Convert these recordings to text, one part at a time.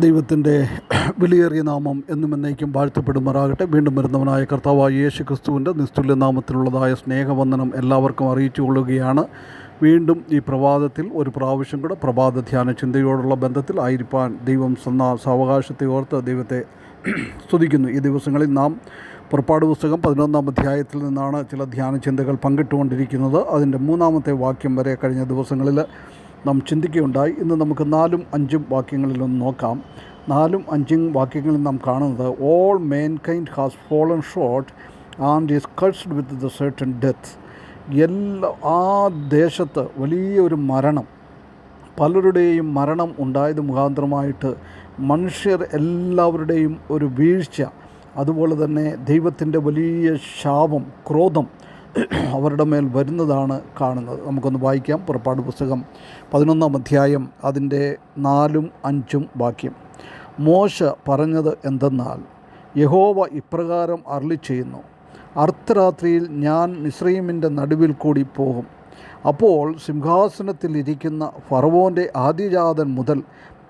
ദൈവത്തിന്റെ വിലയേറിയ നാമം എന്നും എന്നേക്കും വാഴ്ത്തപ്പെടുമാറാകട്ടെ. വീണ്ടും വരുന്നവനായ കർത്താവായ യേശു ക്രിസ്തുവിന്റെ നിസ്തുല്യ നാമത്തിലുള്ളതായ സ്നേഹവന്ദനം എല്ലാവർക്കും അറിയിച്ചു കൊള്ളുകയാണ്. വീണ്ടും ഈ പ്രഭാതത്തിൽ ഒരു പ്രാവശ്യം കൂടെ പ്രഭാത ധ്യാന ചിന്തയോടുള്ള ബന്ധത്തിൽ ആയിരിക്കാൻ ദൈവം സന്ന സാവകാശത്തെ ഓർത്ത് ദൈവത്തെ സ്തുതിക്കുന്നു. ഈ ദിവസങ്ങളിൽ നാം പുറപ്പാട് പുസ്തകം പതിനൊന്നാം അധ്യായത്തിൽ നിന്നാണ് ചില ധ്യാന ചിന്തകൾ പങ്കിട്ടുകൊണ്ടിരിക്കുന്നത്. അതിന്റെ മൂന്നാമത്തെ വാക്യം വരെ കഴിഞ്ഞ ദിവസങ്ങളിൽ നാം ചിന്തിക്കുകയുണ്ടായി. ഇന്ന് നമുക്ക് നാലും അഞ്ചും വാക്യങ്ങളിലൊന്ന് നോക്കാം. നാലും അഞ്ചും വാക്യങ്ങളിൽ നാം കാണുന്നത് all mankind has fallen short and is cursed with the certain death എല്ലാ ആ ദേശത്ത് വലിയൊരു മരണം പലരുടെയും മരണം ഉണ്ടായത് മുഖാന്തരമായിട്ട് മനുഷ്യർ എല്ലാവരുടെയും ഒരു വീഴ്ച. അതുപോലെ തന്നെ ദൈവത്തിന്റെ വലിയ ശാപം ക്രോധം അവരുടെ മേൽ വരുന്നതാണ് കാണുന്നത്. നമുക്കൊന്ന് വായിക്കാം. പുറപ്പാട് പുസ്തകം പതിനൊന്നാം അധ്യായം അതിന്റെ നാലും അഞ്ചും വാക്യം. മോശ പറഞ്ഞത് എന്തെന്നാൽ യഹോവ ഇപ്രകാരം അരളി ചെയ്യുന്നു അർദ്ധരാത്രിയിൽ ഞാൻ മിശ്രീമിന്റെ നടുവിൽ കൂടി പോകും. അപ്പോൾ സിംഹാസനത്തിലിരിക്കുന്ന ഫറവോന്റെ ആദിജാതൻ മുതൽ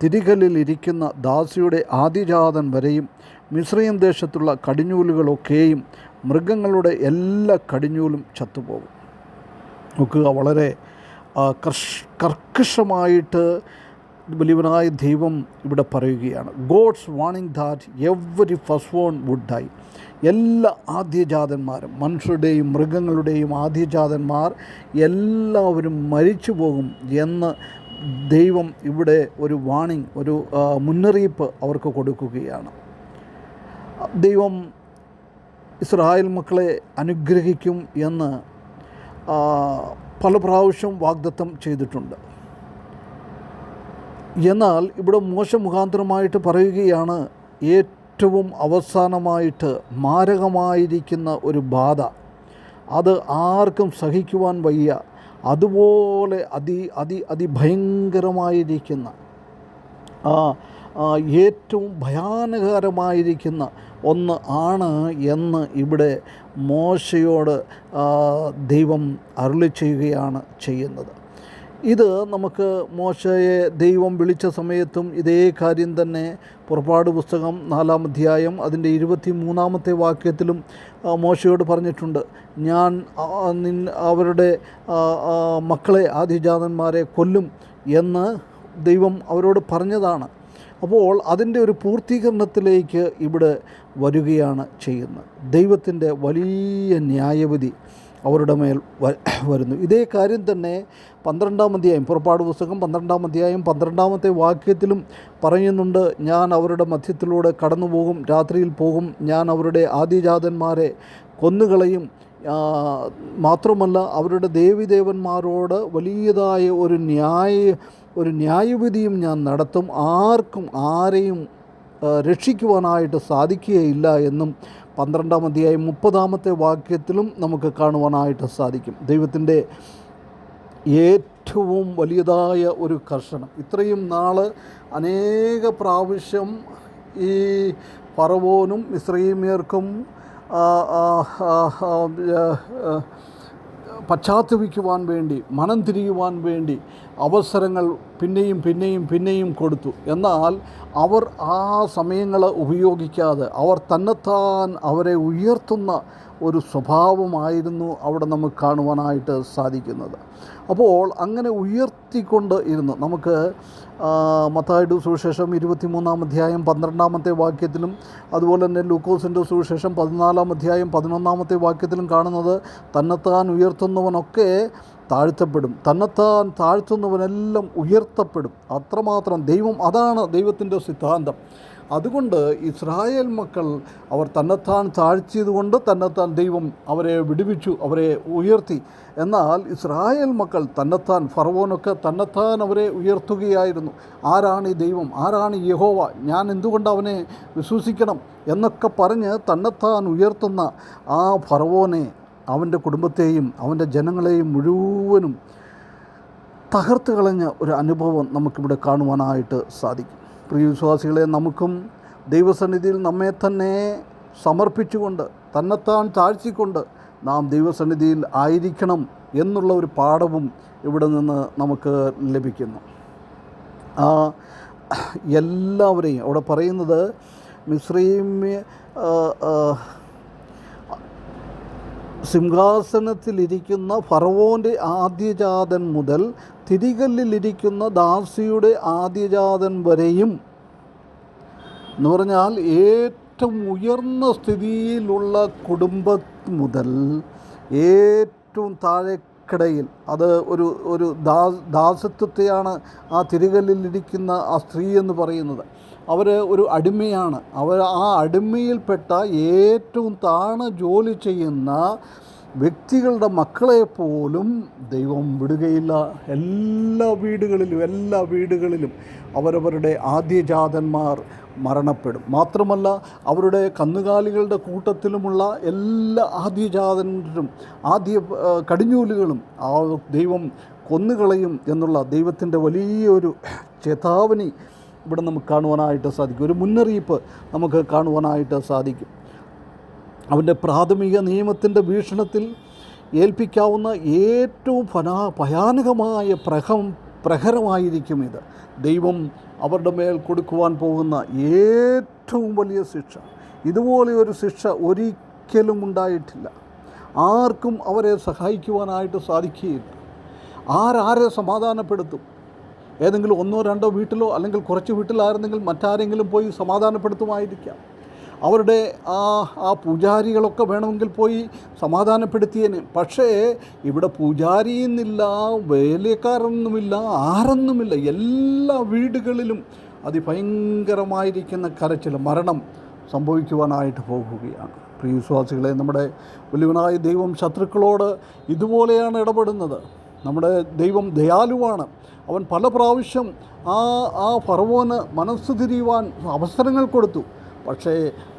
തിരികലിലിരിക്കുന്ന ദാസിയുടെ ആദിജാതൻ വരെയും മിശ്രീം ദേശത്തുള്ള കടിഞ്ഞൂലുകളൊക്കെയും മൃഗങ്ങളുടെ എല്ലാ കടിഞ്ഞൂലും ചത്തുപോകും. നോക്കുക വളരെ കർഷ കർക്കശമായിട്ട് വലിയവനായ ദൈവം ഇവിടെ പറയുകയാണ്. God's warning that every firstborn would die എല്ലാ ആദ്യജാതന്മാരും മനുഷ്യരുടെയും മൃഗങ്ങളുടെയും ആദ്യജാതന്മാർ എല്ലാവരും മരിച്ചു പോകും എന്ന് ദൈവം ഇവിടെ ഒരു വാണിംഗ് ഒരു മുന്നറിയിപ്പ് അവർക്ക് കൊടുക്കുകയാണ്. ദൈവം ഇസ്രായേൽ മക്കളെ അനുഗ്രഹിക്കും എന്ന് പല പ്രാവശ്യം വാഗ്ദത്തം ചെയ്തിട്ടുണ്ട്. എന്നാൽ ഇവിടെ മോശം മുഖാന്തരമായിട്ട് പറയുകയാണ് ഏറ്റവും അവസാനമായിട്ട് മാരകമായിരിക്കുന്ന ഒരു ബാധ. അത് ആർക്കും സഹിക്കുവാൻ വയ്യ. അതുപോലെ അതി അതി അതിഭയങ്കരമായിരിക്കുന്ന ആ, ഏറ്റവും ഭയാനകരമായിരിക്കുന്ന ഒന്ന് ആണ് എന്ന് ഇവിടെ മോശയോട് ദൈവം അരുളി ചെയ്യുകയാണ് ചെയ്യുന്നത്. ഇത് നമുക്ക് മോശയെ ദൈവം വിളിച്ച സമയത്തും ഇതേ കാര്യം തന്നെ പുറപ്പാട് പുസ്തകം നാലാം അധ്യായം അതിന്റെ ഇരുപത്തി മൂന്നാമത്തെ വാക്യത്തിലും മോശയോട് പറഞ്ഞിട്ടുണ്ട്. ഞാൻ നിൻ അവരുടെ മക്കളെ ആദിജാതന്മാരെ കൊല്ലും എന്ന് ദൈവം അവരോട് പറഞ്ഞതാണ്. അപ്പോൾ അതിന്റെ ഒരു പൂർത്തീകരണത്തിലേക്ക് ഇവിടെ വരികയാണ് ചെയ്യുന്നത്. ദൈവത്തിന്റെ വലിയ ന്യായവിധി അവരുടെ മേൽ വരുന്നു. ഇതേ കാര്യം തന്നെ പന്ത്രണ്ടാം അധ്യായം പുറപ്പാട് പുസ്തകം പന്ത്രണ്ടാം അധ്യായം പന്ത്രണ്ടാമത്തെ വാക്യത്തിലും പറയുന്നുണ്ട് ഞാൻ അവരുടെ മധ്യത്തിലൂടെ കടന്നു പോകും രാത്രിയിൽ പോകും. ഞാൻ അവരുടെ ആദിജാതന്മാരെ കൊന്നുകളയും. മാത്രമല്ല അവരുടെ ദേവിദേവന്മാരോട് വലിയതായ ഒരു ന്യായ ഒരു ന്യായവിധിയും ഞാൻ നടത്തും. ആർക്കും ആരെയും രക്ഷിക്കുവാനായിട്ട് സാധിക്കുകയില്ല എന്നും പന്ത്രണ്ടാം അധ്യായം മുപ്പതാമത്തെ വാക്യത്തിലും നമുക്ക് കാണുവാനായിട്ട് സാധിക്കും. ദൈവത്തിന്റെ ഏറ്റവും വലിയതായ ഒരു കർഷണം ഇത്രയും നാൾ അനേക പ്രാവശ്യം ഈ പറവോനും ആ, പശ്ചാത്തപിക്കുവാൻ വേണ്ടി മനം തിരിയുവാൻ വേണ്ടി അവസരങ്ങൾ പിന്നെയും പിന്നെയും പിന്നെയും കൊടുത്തു. എന്നാൽ അവർ ആ സമയങ്ങൾ ഉപയോഗിക്കാതെ അവർ തന്നെത്താൻ അവരെ ഉയർത്തുന്ന ഒരു സ്വഭാവമായിരുന്നു അവിടെ നമുക്ക് കാണുവാനായിട്ട് സാധിക്കുന്നത്. അപ്പോൾ അങ്ങനെ ഉയർത്തിക്കൊണ്ട് ഇരുന്നു. നമുക്ക് മത്തായിട്ട് മത്തായുടെ സുവിശേഷം ഇരുപത്തിമൂന്നാം അധ്യായം പന്ത്രണ്ടാമത്തെ വാക്യത്തിലും അതുപോലെ തന്നെ ലൂക്കോസിന്റെ സുവിശേഷം പതിനാലാം അധ്യായം പതിനൊന്നാമത്തെ വാക്യത്തിലും കാണുന്നത് തന്നെത്താൻ ഉയർത്തുന്നവനൊക്കെ താഴ്ത്തപ്പെടും. തന്നെത്താൻ താഴ്ത്തുന്നവനെല്ലാം ഉയർത്തപ്പെടും. അത്രമാത്രം ദൈവം അതാണ് ദൈവത്തിന്റെ സിദ്ധാന്തം. അതുകൊണ്ട് ഇസ്രായേൽ മക്കൾ അവർ തന്നെത്താൻ താഴ്ത്തിയതുകൊണ്ട് തന്നെത്താൻ ദൈവം അവരെ വിടുവിച്ചു അവരെ ഉയർത്തി. എന്നാൽ ഇസ്രായേൽ മക്കൾ തന്നെത്താൻ ഫറവോനൊക്കെ തന്നെത്താൻ അവരെ ഉയർത്തുകയായിരുന്നു. ആരാണ് ഈ ദൈവം? ആരാണ് യഹോവ? ഞാൻ എന്തുകൊണ്ട് അവനെ വിശ്വസിക്കണം എന്നൊക്കെ പറഞ്ഞ് തന്നെത്താൻ ഉയർത്തുന്ന ആ ഫറവോനെ അവന്റെ കുടുംബത്തെയും അവന്റെ ജനങ്ങളെയും മുഴുവനും തകർത്ത് കളഞ്ഞ ഒരു അനുഭവം നമുക്കിവിടെ കാണുവാനായിട്ട് സാധിക്കും. പ്രിയ വിശ്വാസികളെ നമുക്കും ദൈവസന്നിധിയിൽ നമ്മെ തന്നെ സമർപ്പിച്ചുകൊണ്ട് തന്നെത്താൻ താഴ്ത്തിക്കൊണ്ട് നാം ദൈവസന്നിധിയിൽ ആയിരിക്കണം എന്നുള്ള ഒരു പാഠവും ഇവിടെ നിന്ന് നമുക്ക് ലഭിക്കുന്നു. ആ എല്ലാവരെയും അവിടെ പറയുന്നത് മിശ്രീം സിംഹാസനത്തിലിരിക്കുന്ന ഫറവോന്റെ ആദ്യജാതൻ മുതൽ തിരികല്ലിലിരിക്കുന്ന ദാസിയുടെ ആദ്യജാതൻ വരെയും എന്ന് പറഞ്ഞാൽ ഏറ്റവും ഉയർന്ന സ്ഥിതിയിലുള്ള കുടുംബം മുതൽ ഏറ്റവും താഴെക്കിടയിൽ അത് ഒരു ഒരു ദാ ദാസത്വത്തെയാണ് ആ തിരികല്ലിലിരിക്കുന്ന ആ സ്ത്രീ എന്ന് പറയുന്നത്. അവർ ഒരു അടിമയാണ്. അവർ ആ അടിമയിൽപ്പെട്ട ഏറ്റവും താണ ജോലി ചെയ്യുന്ന വ്യക്തികളുടെ മക്കളെ പോലും ദൈവം വിടുകയില്ല. എല്ലാ വീടുകളിലും എല്ലാ വീടുകളിലും അവരവരുടെ ആദ്യജാതന്മാർ മരണപ്പെടും. മാത്രമല്ല അവരുടെ കന്നുകാലികളുടെ കൂട്ടത്തിലുമുള്ള എല്ലാ ആദ്യജാതനും ആദ്യ കടിഞ്ഞൂലുകളും ആ ദൈവം കൊന്നുകളയും എന്നുള്ള ദൈവത്തിന്റെ വലിയൊരു ചേതാവനി ഇവിടെ നമുക്ക് കാണുവാനായിട്ട് സാധിക്കും. ഒരു മുന്നറിയിപ്പ് നമുക്ക് കാണുവാനായിട്ട് സാധിക്കും. അവന്റെ പ്രാഥമിക നിയമത്തിന്റെ ഭീഷണത്തിൽ ഏൽപ്പിക്കാവുന്ന ഏറ്റവും ഫനാ ഭയാനകമായ പ്രഹം പ്രഹരമായിരിക്കും ഇത്. ദൈവം അവരുടെ മേൽ കൊടുക്കുവാൻ പോകുന്ന ഏറ്റവും വലിയ ശിക്ഷ. ഇതുപോലെ ഒരു ശിക്ഷ ഒരിക്കലും ഉണ്ടായിട്ടില്ല. ആർക്കും അവരെ സഹായിക്കുവാനായിട്ട് സാധിക്കുകയില്ല. ആരാരെ സമാധാനപ്പെടുത്തും? ഏതെങ്കിലും ഒന്നോ രണ്ടോ വീട്ടിലോ അല്ലെങ്കിൽ കുറച്ച് വീട്ടിലായിരുന്നെങ്കിൽ മറ്റാരെങ്കിലും പോയി സമാധാനപ്പെടുത്തുമായിരിക്കാം. അവരുടെ ആ ആ പൂജാരികളൊക്കെ വേണമെങ്കിൽ പോയി സമാധാനപ്പെടുത്തിയേന്. പക്ഷേ ഇവിടെ പൂജാരിയെന്നില്ല വേലക്കാരൊന്നുമില്ല ആരെന്നുമില്ല. എല്ലാ വീടുകളിലും അതിഭയങ്കരമായിരിക്കുന്ന കരച്ചിൽ മരണം സംഭവിക്കുവാനായിട്ട് പോകുകയാണ്. പ്രിയ വിശ്വാസികളെ നമ്മുടെ വലിയവനായ ദൈവം ശത്രുക്കളോട് ഇതുപോലെയാണ് ഇടപെടുന്നത്. നമ്മുടെ ദൈവം ദയാലുവാണ്. അവൻ പല പ്രാവശ്യം ആ ആ ഫറവോന് മനസ്സ് തിരിയുവാൻ അവസരങ്ങൾ കൊടുത്തു. പക്ഷേ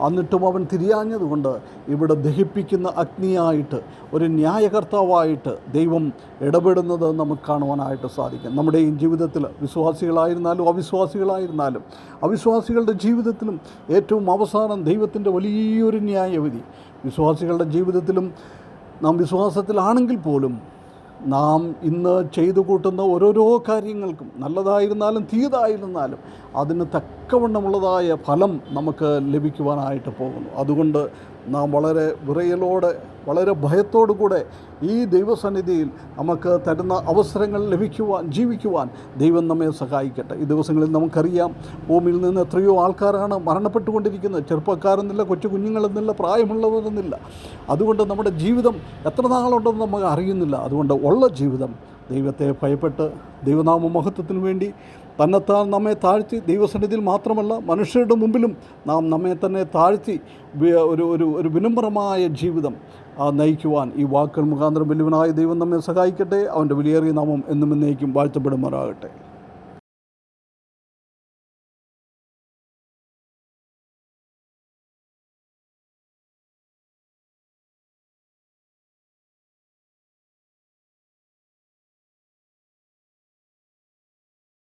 എന്നിട്ടും അവൻ തിരിയാഞ്ഞതുകൊണ്ട് ഇവിടെ ദഹിപ്പിക്കുന്ന അഗ്നിയായിട്ട് ഒരു ന്യായകർത്താവായിട്ട് ദൈവം ഇടപെടുന്നത് നമുക്ക് കാണുവാനായിട്ട് സാധിക്കും. നമ്മുടെ ഈ ജീവിതത്തിൽ വിശ്വാസികളായിരുന്നാലും അവിശ്വാസികളായിരുന്നാലും അവിശ്വാസികളുടെ ജീവിതത്തിലും ഏറ്റവും അവസാനം ദൈവത്തിന്റെ വലിയൊരു ന്യായവിധി. വിശ്വാസികളുടെ ജീവിതത്തിലും നാം വിശ്വാസത്തിലാണെങ്കിൽ പോലും നാം ഇന്ന് ചെയ്തു കൂട്ടുന്ന ഓരോരോ കാര്യങ്ങൾക്കും നല്ലതായിരുന്നാലും തീയതായിരുന്നാലും അതിന് തക്കവണ്ണമുള്ളതായ ഫലം നമുക്ക് ലഭിക്കുവാനായിട്ട് പോകുന്നു. അതുകൊണ്ട് നാം വളരെ വിറയലോടെ വളരെ ഭയത്തോടു കൂടെ ഈ ദൈവസന്നിധിയിൽ നമുക്ക് തരുന്ന അവസരങ്ങൾ ലഭിക്കുവാൻ ജീവിക്കുവാൻ ദൈവം നമ്മെ സഹായിക്കട്ടെ. ഈ ദിവസങ്ങളിൽ നമുക്കറിയാം ഭൂമിയിൽ നിന്ന് എത്രയോ ആൾക്കാരാണ് മരണപ്പെട്ടുകൊണ്ടിരിക്കുന്നത്. ചെറുപ്പക്കാരെന്നില്ല കൊച്ചു കുഞ്ഞുങ്ങളെന്നില്ല പ്രായമുള്ളവരെന്നില്ല അതുകൊണ്ട് നമ്മുടെ ജീവിതം എത്ര നാളുണ്ടെന്ന് നമുക്ക് അറിയുന്നില്ല. അതുകൊണ്ട് ഉള്ള ജീവിതം ദൈവത്തെ ഭയപ്പെട്ട് ദൈവനാമ മഹത്വത്തിനു വേണ്ടി തന്നെത്താൻ നമ്മെ താഴ്ത്തി ദൈവസന്നിധിയിൽ മാത്രമല്ല മനുഷ്യരുടെ മുമ്പിലും നാം നമ്മെ തന്നെ താഴ്ത്തി ഒരു ഒരു ഒരു വിനമ്രമായ ജീവിതം നയിക്കുവാൻ ഈ വാക്കുകൾ മുഖാന്തരം വലിയവനായ ദൈവം നമ്മെ സഹായിക്കട്ടെ. അവന്റെ വിലയേറിയ നാമം എന്നും എന്നേക്കും വാഴ്ത്തപ്പെടുമാറാകട്ടെ.